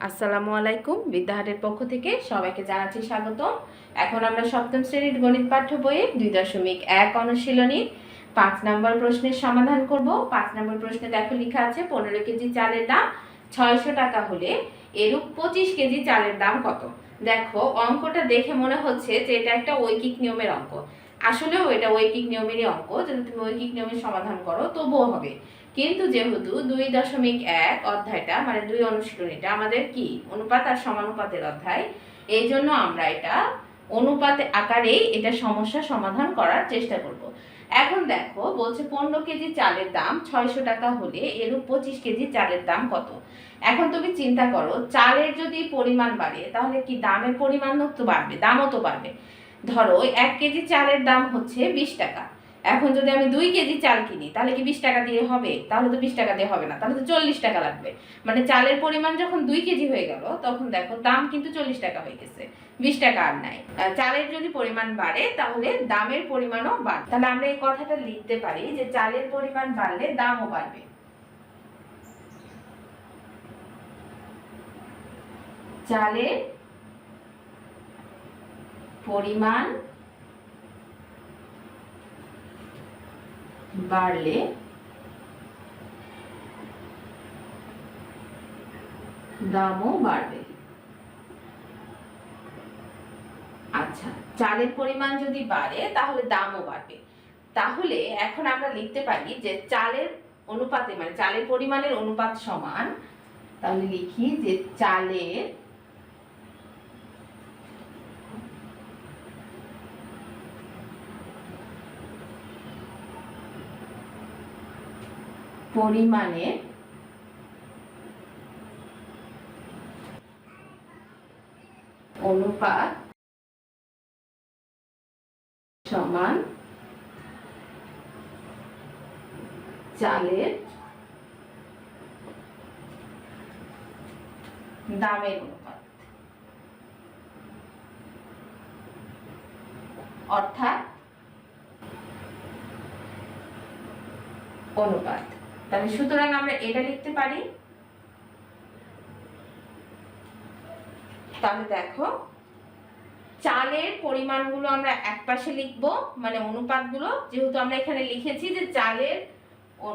আসসালামু আলাইকুম। বিদ্যাহাটের পক্ষ থেকে সবাইকে জানাচ্ছি স্বাগত এখন আমরা সপ্তম শ্রেণির গণিত পাঠ্য বইয়ে দুই দশমিক এক অনুশীলনীর পাঁচ নম্বর প্রশ্নের সমাধান করব। পাঁচ নম্বর প্রশ্নে দেখো লেখা আছে, পনেরো কেজি চালের দাম ছয়শো টাকা হলে এরূপ পঁচিশ কেজি চালের দাম কত? দেখো, অঙ্কটা দেখে মনে হচ্ছে যে এটা একটা ঐকিক নিয়মের অঙ্ক। আসলেও এটা ঐকিক নিয়মেরই অঙ্ক যদি তুমি ঐকিক নিয়মের সমাধান করো, তবুও হবে। কিন্তু যেহেতু দুই দশমিক এক অধ্যায়টা মানে দুই অনুশীলনীটা আমাদের কি? অনুপাত আর সমানুপাতের অধ্যায়। এই জন্য আমরা এটা অনুপাত আকারেই এটা সমস্যা সমাধান করার চেষ্টা করব। এখন দেখো, বলছে পনেরো কেজি চালের দাম ছয়শো টাকা হলে এরূপ পঁচিশ কেজি চালের দাম কত? এখন তুমি চিন্তা করো, চালের যদি পরিমাণ বাড়ে, তাহলে কি দামের পরিমাণও তো বাড়বে? দামও তো বাড়বে। ধরো এক কেজি চালের দাম হচ্ছে বিশ টাকা। এখন যদি আমি দুই কেজি চাল কিনি, তাহলে কি বিশ টাকা দিয়ে হবে? তাহলে তো বিশ টাকা দিয়ে হবে না, তাহলে তো চল্লিশ টাকা লাগবে। মানে চালের পরিমাণ যখন দুই কেজি হয়ে গেল, তখন দেখো দাম কিন্তু চল্লিশ টাকা হয়ে গেছে। বিশ টাকা আর নাই। চালের যদি পরিমাণ বাড়ে, তাহলে দামের পরিমাণও বাড়ে। তাহলে আমরা এই কথাটা লিখতে পারি যে চালের পরিমাণ বাড়লে দামও বাড়বে। চালের পরিমাণ বাড়লে দামও বাড়বে। আচ্ছা চালের পরিমাণ যদি বাড়ে, তাহলে দামও বাড়বে। তাহলে এখন আমরা লিখতে পারি যে চালের অনুপাতে মানে চালের পরিমাণের অনুপাত সমান, তাহলে লিখি যে চালের পরিমাণে অনুপাত সমান চালের দামের অনুপাত। অর্থাৎ অনুপাত। তাহলে সুতরাং আমরা এটা লিখতে পারি। তাহলে দেখো, চালের পরিমাণগুলো আমরা এক পাশে লিখব মানে অনুপাতগুলো। যেহেতু আমরা এখানে লিখেছি যে চালের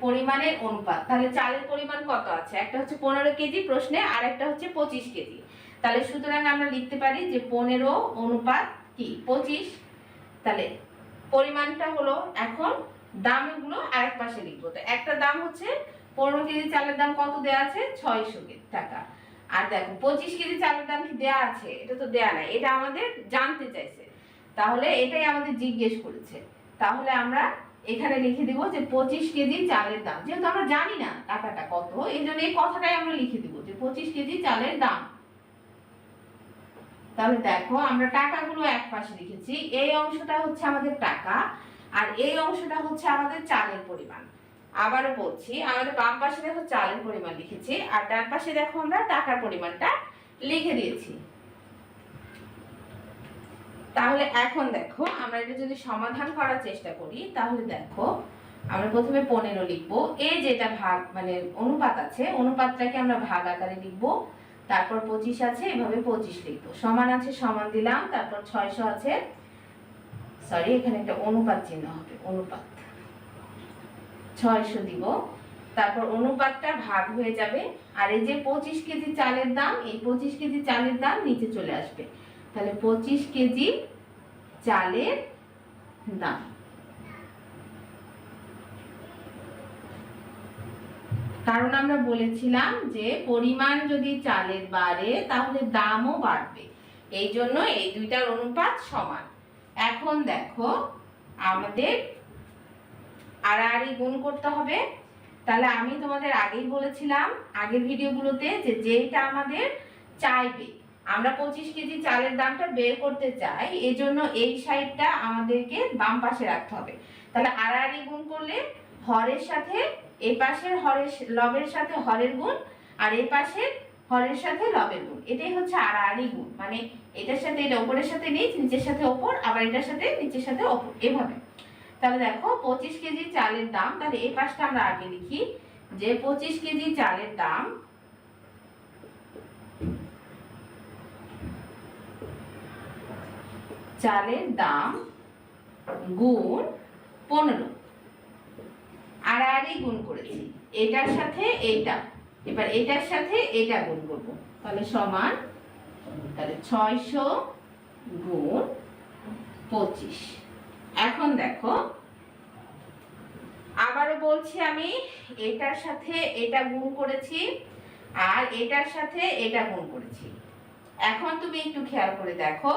পরিমাণের অনুপাত, তাহলে চালের পরিমাণ কত আছে? একটা হচ্ছে পনেরো কেজি প্রশ্নে, আর একটা হচ্ছে পঁচিশ কেজি। তাহলে সুতরাং আমরা লিখতে পারি যে পনেরো অনুপাত কি? পঁচিশ। তাহলে পরিমাণটা হলো এখন দামগুলো আরেক পাশে লিখব। তো একটা দাম হচ্ছে পনেরো কেজি চালের দাম কত দেওয়া আছে? ছয়শো টাকা। আর দেখো, পঁচিশ কেজি চালের দাম কি দেওয়া আছে? এটা তো দেওয়া নাই। এটা আমাদের জানতে চাইছে। তাহলে এটাই আমাদের জিজ্ঞেস করেছে। তাহলে আমরা এখানে লিখে দিব যে পঁচিশ কেজি চালের দাম। যেহেতু আমরা জানি না টাকাটা কত, এই জন্য এই কথাটাই আমরা লিখে দিব যে পঁচিশ কেজি চালের দাম। তাহলে দেখো, আমরা টাকাগুলো এক পাশে লিখেছি। এই অংশটা হচ্ছে আমাদের টাকা। আর এই অংশটা হচ্ছে আমাদের চালের পরিমাণ। আবারও বলছি, আমাদের বাম পাশে দেখো চালের পরিমাণ লিখেছি, আর ডান পাশে দেখো আমরা টাকার পরিমাণটা লিখে দিয়েছি। তাহলে এখন দেখো, আমরা এটা যদি সমাধান করার চেষ্টা করি, তাহলে দেখো আমরা প্রথমে পনেরো লিখব। এই যেটা ভাগ মানে অনুপাত আছে, অনুপাতটাকে আমরা ভাগ আকারে লিখব। তারপর পঁচিশ আছে, এভাবে পঁচিশ লিখব। সমান আছে, সমান দিলাম, তারপর ছয়শো আছে সরি, এখানে একটা অনুপাত চিহ্ন হবে, অনুপাত। ছয়শো দিব। তারপর অনুপাতটা ভাগ হয়ে যাবে, আর এই যে পঁচিশ কেজি চালের দাম, এই পঁচিশ কেজি চালের দাম নিচে চলে আসবে। তাহলে পঁচিশ কেজি চালের দাম। কারণ আমরা বলেছিলাম যে পরিমাণ যদি চালের বাড়ে, তাহলে দামও বাড়বে। এই জন্য এই দুইটার অনুপাত সমান। এখন দেখো আমাদের আড়াআড়ি গুণ করতে হবে। তাহলে আমি তোমাদের আগেই বলেছিলাম, আগের ভিডিওগুলোতে যে যেটা আমাদের চাইবে। আমরা পঁচিশ কেজি চালের দামটা বের করতে চাই, এজন্য এই সাইডটা আমাদেরকে বাম পাশে রাখতে হবে। তাহলে আড়াআড়ি গুণ করলে হরের সাথে এই পাশের হরের, লবের সাথে হরের গুণ, আর এই পাশের হরের সাথে লবের গুণ। এটাই হচ্ছে আড়াআড়ি গুণ। মানে এটার সাথে এটা উপরের সাথে নিচ নিচের সাথে ওপর, আবার এটার সাথে নিচের সাথে ওপর এভাবে। তাহলে দেখো, পঁচিশ কেজি চালের দাম, তাহলে এই পাশটা আমরা আগে লিখি, যে পঁচিশ কেজি চালের দাম চালের দাম গুণ পনেরো। আড়াআড়ি গুণ করেছি, এটার সাথে এইটা, এবার এটার সাথে এটা গুণ করব, তাহলে সমান তাহলে ছয়শো গুণ পঁচিশ। এখন দেখো, আবারও বলছি আমি, এটার সাথে এটা গুণ করেছি আর এটার সাথে এটা গুণ করেছি। এখন তুমি একটু খেয়াল করে দেখো,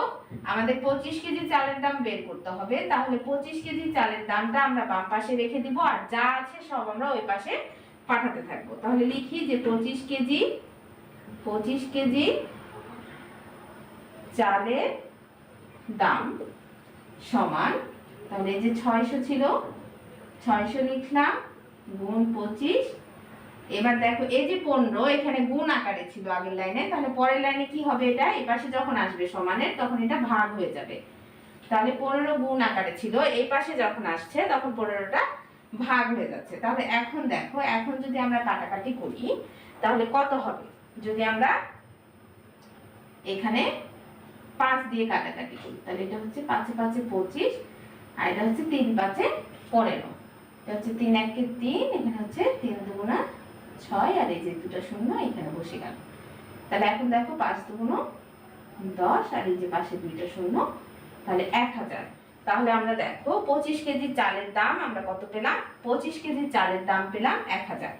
আমাদের পঁচিশ কেজি চালের দাম বের করতে হবে। তাহলে পঁচিশ কেজি চালের দামটা আমরা বাম পাশে রেখে দিব আর যা আছে সব আমরা ওই পাশে পাঠাতে থাকব। তাহলে লিখি যে পঁচিশ কেজি পঁচিশ কেজি চালের দাম সমান, তাহলে যে ছয়শো ছিল, ছয়শো লিখলাম, গুণ পঁচিশ। এবার দেখো, এই যে পনেরো, এখানে গুণ আকারে ছিল আগের লাইনে, তাহলে পরের লাইনে কি হবে এটা? এই পাশে যখন আসবে সমানের, তখন এটা ভাগ হয়ে যাবে। তাহলে পনেরো গুণ আকারে ছিল, এই পাশে যখন আসছে, তখন পনেরোটা ভাগ হয়ে যাচ্ছে। তাহলে এখন দেখো, এখন যদি আমরা কাটাকাটি করি, তাহলে কত হবে? যদি আমরা এখানে পাঁচ দিয়ে কাটাকাটি করি। তাহলে এটা হচ্ছে পাঁচে পাঁচে পঁচিশ, আর এটা হচ্ছে তিন পাঁচে পনেরো। এটা হচ্ছে তিন একে তিন, এখানে হচ্ছে তিন দুগুণা ছয়, আর এই যে দুটো শূন্য এখানে বসে গেল। তাহলে এখন দেখো পাঁচ দুগুণ দশ, আর এই যে পাশে দুইটা শূন্য, তাহলে এক হাজার। তাহলে আমরা দেখো পঁচিশ কেজি চালের দাম আমরা কত পেলাম? পঁচিশ কেজি চালের দাম পেলাম এক হাজার।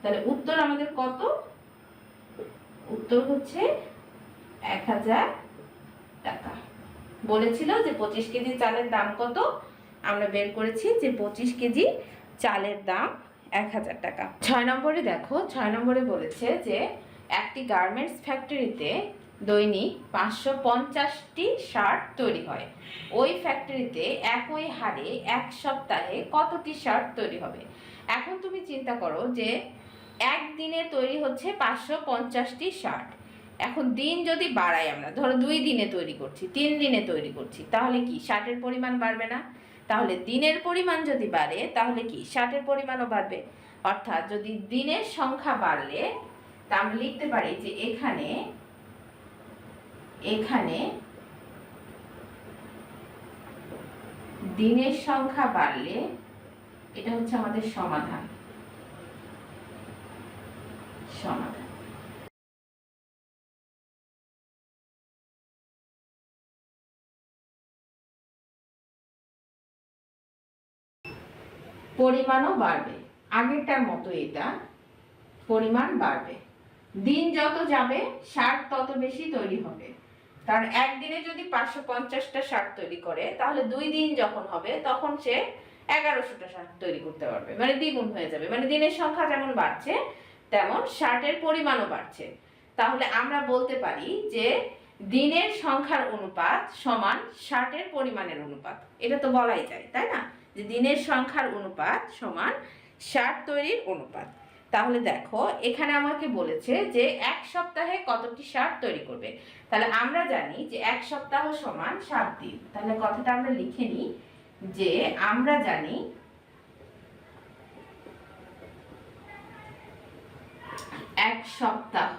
তাহলে উত্তর আমাদের কত? উত্তর হচ্ছে এক হাজার টাকা। বলেছিল যে পঁচিশ কেজি চালের দাম কত? আমরা বের করেছি যে পঁচিশ কেজি চালের দাম এক হাজার টাকা। ছয় নম্বরে দেখো, ছয় নম্বরে বলেছে যে একটি গার্মেন্টস ফ্যাক্টরিতে দৈনিক পাঁচশো পঞ্চাশটি শার্ট তৈরি হয়। ওই ফ্যাক্টরিতে একই হারে এক সপ্তাহে কতটি শার্ট তৈরি হবে? এখন তুমি চিন্তা করো যে একদিনে তৈরি হচ্ছে পাঁচশো পঞ্চাশটি শার্ট এখন দিন যদি বাড়াই আমরা, ধরো দুই দিনে তৈরি করছি, তিন দিনে তৈরি করছি, তাহলে কি শার্টের পরিমাণ বাড়বে না? তাহলে দিনের পরিমাণ যদি বাড়ে, তাহলে কি শার্টের পরিমাণও বাড়বে? অর্থাৎ যদি দিনের সংখ্যা বাড়লে, তা আমরা লিখতে পারি যে এখানে এখানে দিনের সংখ্যা বাড়লে এটা হচ্ছে আমাদের সমাধান। পরিমাণও বাড়বে। আগেরটার মতো এটা, পরিমাণ বাড়বে। দিন যত যাবে শার্ট তত বেশি তৈরি হবে। কারণ একদিনে যদি পাঁচশো পঞ্চাশটা শার্ট তৈরি করে, তাহলে দুই দিন যখন হবে, তখন সে এগারোশোটা শার্ট তৈরি করতে পারবে। মানে দ্বিগুণ হয়ে যাবে। মানে দিনের সংখ্যা যেমন বাড়ছে, তেমন শার্টের পরিমাণও বাড়ছে। তাহলে আমরা বলতে পারি যে দিনের সংখ্যার অনুপাত সমান শার্টের পরিমাণের অনুপাত। এটা তো বলাই যায়, তাই না? যে দিনের সংখ্যার অনুপাত সমান শার্ট তৈরির অনুপাত। তাহলে দেখো, এখানে আমাকে বলেছে যে এক সপ্তাহে কতটি শার্ট তৈরি করবে? তাহলে আমরা জানি যে এক সপ্তাহ সমান সাত দিন তাহলে কথাটা আমরা লিখে নিই যে আমরা জানি এক সপ্তাহ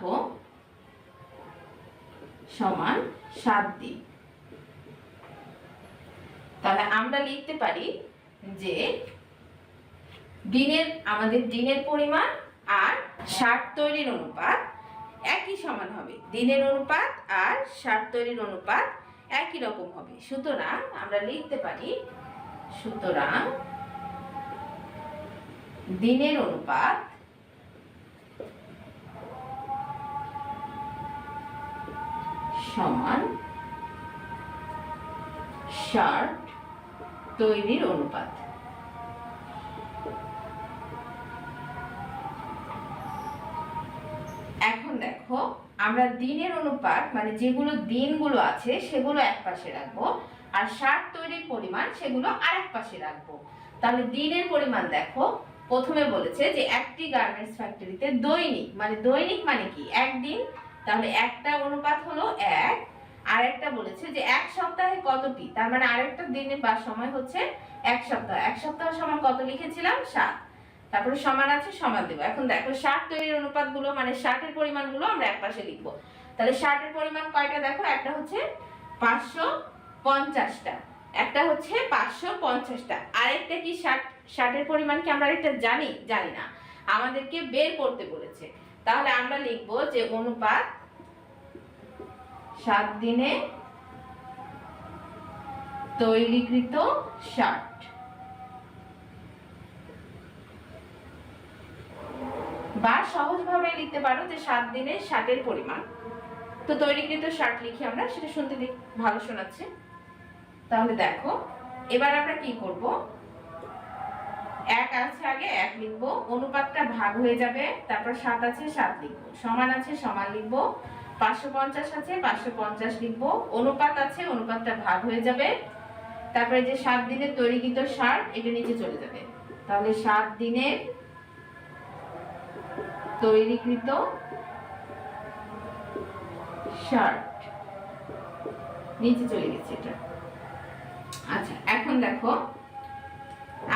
সমান সাত দিন তাহলে আমরা লিখতে পারি যে দিনের, আমাদের দিনের পরিমাণ আর শার্ট তৈরির অনুপাত একই সমান হবে। দিনের অনুপাত আর শার্ট তৈরির অনুপাত একই রকম হবে। সুতরাং আমরা লিখতে পারি, সুতরাং দিনের অনুপাত সমান শার্ট তৈরির অনুপাত। এখন দেখো, আমরা দিনের অনুপাত মানে যেগুলো দিনগুলো আছে, সেগুলো এক পাশে রাখব। আর সার তৈরির পরিমাণ, সেগুলো আরেক পাশে রাখব। তাহলে দিনের পরিমাণ দেখো, প্রথমে বলেছে যে একটি গার্মেন্টস ফ্যাক্টরিতে দৈনিক মানে দৈনিক মানে কি? একদিন, তাহলে একটা অনুপাত হলো এক আর একটা বলেছে যে এক সপ্তাহে কতটি? তার মানে আরেকটা দিনের বা সময় হচ্ছে এক সপ্তাহ। এক সপ্তাহ সমান কত লিখেছিলাম? সাত। তারপরে সমান আছে, সমান দেবো। এখন দেখো, ষাট তৈরির অনুপাতগুলো মানে ষাটের পরিমাণগুলো আমরা এক পাশে লিখব। তাহলে ষাটের পরিমাণ কয়টা দেখো? একটা হচ্ছে পাঁচশো পঞ্চাশটা। একটা হচ্ছে পাঁচশো পঞ্চাশটা। আরেকটা কি ষাট? ষাটের পরিমাণ কি আমরা আরেকটা জানি? জানি না। আমাদেরকে বের করতে বলেছে। তাহলে আমরা লিখব যে অনুপাত সাত দিনে তৈরিকৃত ষাট। বা সহজভাবে লিখতে পারো যে সাত দিনের ষাটের পরিমাণ। তো তৈরিকৃত ষাট লিখি আমরা, সেটা শুনতে ভালো শোনাচ্ছে। তাহলে দেখো, এবার আমরা কি করব? এক আছে আগে এক লিখব, অনুপাতটা ভাগ হয়ে যাবে, তারপর সাত আছে সাত লিখব, সমান আছে সমান লিখব পাঁচশো পঞ্চাশ আছে, পাঁচশো পঞ্চাশ লিখব। অনুপাত আছে, অনুপাতটা ভাগ হয়ে যাবে। তারপরে যে সাত দিনের তৈরিকৃত সার, এটা নিচে চলে যাবে। তাহলে সাত দিনের তৈরিকৃত শার্ট নিচে চলে গেছে এটা। আচ্ছা এখন দেখো,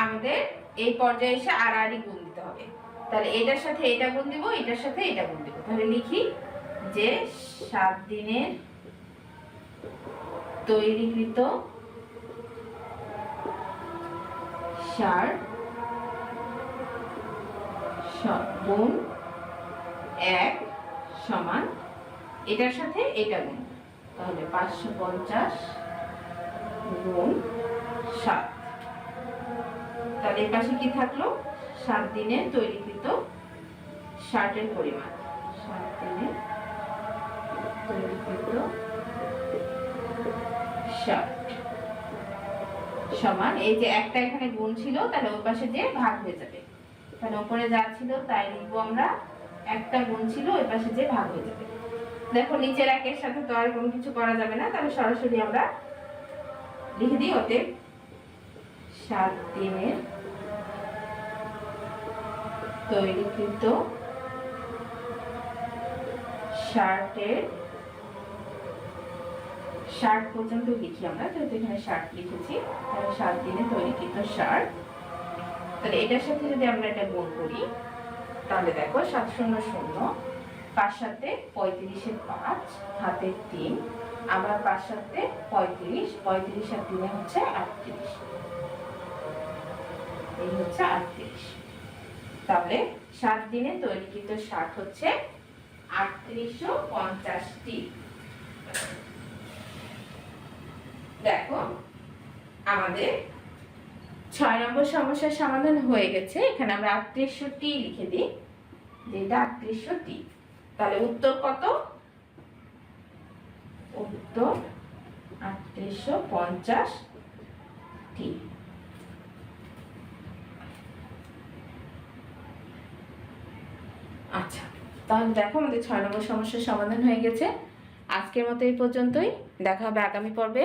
আমাদের এই পর্যায়ে এসে আর আরই গুণ দিতে হবে। তাহলে এটার সাথে এটা গুণ দিব, এটার সাথে এটা গুণ দিব। তাহলে লিখি যে সাত দিনের তৈরিকৃত সার গুণ এক সমান এটার সাথে এটা গুণ। তাহলে পাঁচশো পঞ্চাশ গুণ সাত। এর পাশে কি থাকল? সাত দিনে তৈরিকৃত শার্টের পরিমাণ। সাত দিনে তৈরিকৃত সমান, এই যে একটা এখানে গুণ ছিল, তাহলে ওই পাশে যে ভাগ হয়ে যাবে। তাহলে উপরে যা ছিল, তাই লিখব আমরা একটা গুণ ছিল, ওই পাশে যে ভাগ হয়ে যাবে। দেখো, নিচের একের সাথে তো আর কোনো কিছু করা যাবে না, তাহলে সরাসরি আমরা লিখে দিই ওতে সাত দিনের তৈরিকৃত শার্টের শার্ট পর্যন্ত লিখি আমরা যেহেতু এখানে শার্ট লিখেছি। সাত দিনে তৈরিকৃত শার্ট তাহলে এটার সাথে যদি আমরা এটা গুণ করি, তাহলে দেখো সাত শূন্য শূন্য, পাঁচ সাথে পঁয়ত্রিশের পাঁচ হাতের তিন, আবার পাঁচ সাথে পঁয়ত্রিশ পঁয়ত্রিশ আর তিনে হচ্ছে আটত্রিশ। এই হচ্ছে আটত্রিশ। তাহলে সাত দিনে তৈরিকৃত ষাট হচ্ছে আটত্রিশশো পঞ্চাশটি। দেখো, আমাদের ছয় নম্বর সমস্যার সমাধান হয়ে গেছে। এখানে আমরা আটত্রিশশো টি লিখে দিই। যেটা আটত্রিশশো টি তাহলে উত্তর কত? উত্তর আটত্রিশশো পঞ্চাশ টি আচ্ছা তাহলে দেখো আমাদের ছয় নম্বর সমস্যার সমাধান হয়ে গেছে। আজকের মতো এই পর্যন্তই। দেখা হবে আগামী পর্বে।